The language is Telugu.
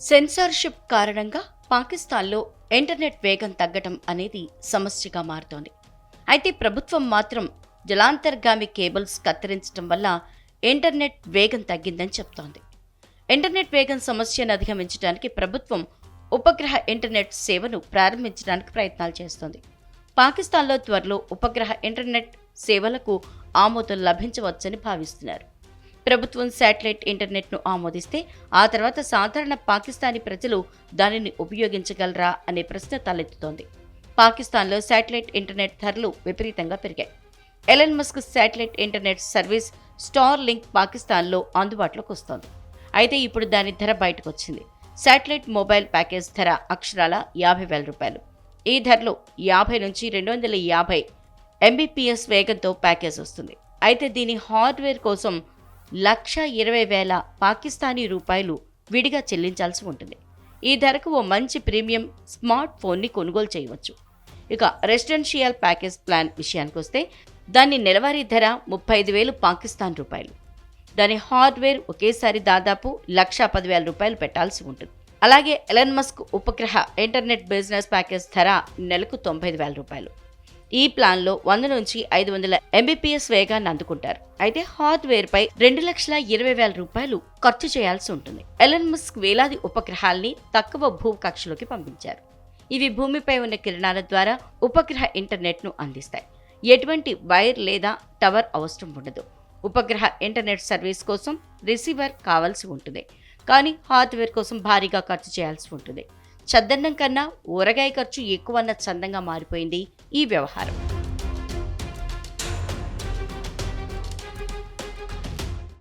సెన్సార్షిప్ కారణంగా పాకిస్తాన్లో ఇంటర్నెట్ వేగం తగ్గటం అనేది సమస్యగా మారుతోంది. అయితే ప్రభుత్వం మాత్రం జలాంతర్గామి కేబుల్స్ కత్తిరించడం వల్ల ఇంటర్నెట్ వేగం తగ్గిందని చెప్తోంది. ఇంటర్నెట్ వేగం సమస్యను అధిగమించడానికి ప్రభుత్వం ఉపగ్రహ ఇంటర్నెట్ సేవను ప్రారంభించడానికి ప్రయత్నాలు చేస్తోంది. పాకిస్తాన్లో త్వరలో ఉపగ్రహ ఇంటర్నెట్ సేవలకు ఆమోదం లభించవచ్చని భావిస్తున్నారు. ప్రభుత్వం శాటిలైట్ ఇంటర్నెట్ను ఆమోదిస్తే ఆ తర్వాత సాధారణ పాకిస్తానీ ప్రజలు దానిని ఉపయోగించగలరా అనే ప్రశ్న తలెత్తుతోంది. పాకిస్తాన్లో శాటిలైట్ ఇంటర్నెట్ ధరలు విపరీతంగా పెరిగాయి. Elon Musk satellite internet service Starlink పాకిస్తాన్లో అందుబాటులోకి వస్తోంది. అయితే ఇప్పుడు దాని ధర బయటకు వచ్చింది శాటిలైట్ మొబైల్ ప్యాకేజ్ ధర అక్షరాల యాభై వేల రూపాయలు. ఈ ధరలో యాభై నుంచి రెండు వందల యాభై ఎంబీపీఎస్ వేగంతో ప్యాకేజ్ వస్తుంది. అయితే దీని హార్డ్వేర్ కోసం లక్ష ఇరవై వేల పాకిస్తానీ రూపాయలు విడిగా చెల్లించాల్సి ఉంటుంది. ఈ ధరకు ఓ మంచి ప్రీమియం స్మార్ట్ ఫోన్ని కొనుగోలు చేయవచ్చు. ఇక రెసిడెన్షియల్ ప్యాకేజ్ ప్లాన్ విషయానికి వస్తే దాని నెలవారీ ధర ముప్పై ఐదు వేలు పాకిస్తాన్ రూపాయలు. దాని హార్డ్వేర్ ఒకేసారి దాదాపు లక్ష పదివేల రూపాయలు పెట్టాల్సి ఉంటుంది. అలాగే ఎలన్ మస్క్ ఉపగ్రహ ఇంటర్నెట్ బిజినెస్ ప్యాకేజ్ ధర నెలకు తొంభై ఐదు వేల రూపాయలు. ఈ ప్లాన్లో వంద నుంచి ఐదు వందల ఎంబీపీఎస్ వేగాన్ని అందుకుంటారు. అయితే హార్డ్వేర్ పై రెండు లక్షల ఇరవై వేల రూపాయలు ఖర్చు చేయాల్సి ఉంటుంది. ఎలన్ మస్క్ వేలాది ఉపగ్రహాల్ని తక్కువ భూకక్షలోకి పంపించారు. ఇవి భూమిపై ఉన్న కిరణాల ద్వారా ఉపగ్రహ ఇంటర్నెట్ను అందిస్తాయి. ఎటువంటి వైర్ లేదా టవర్ అవసరం ఉండదు. ఉపగ్రహ ఇంటర్నెట్ సర్వీస్ కోసం రిసీవర్ కావాల్సి ఉంటుంది. కానీ హార్డ్వేర్ కోసం భారీగా ఖర్చు చేయాల్సి ఉంటుంది. చద్దన్నం కన్నా ఊరగాయ ఖర్చు ఎక్కువన్న చందంగా మారిపోయింది ఈ వ్యవహారం.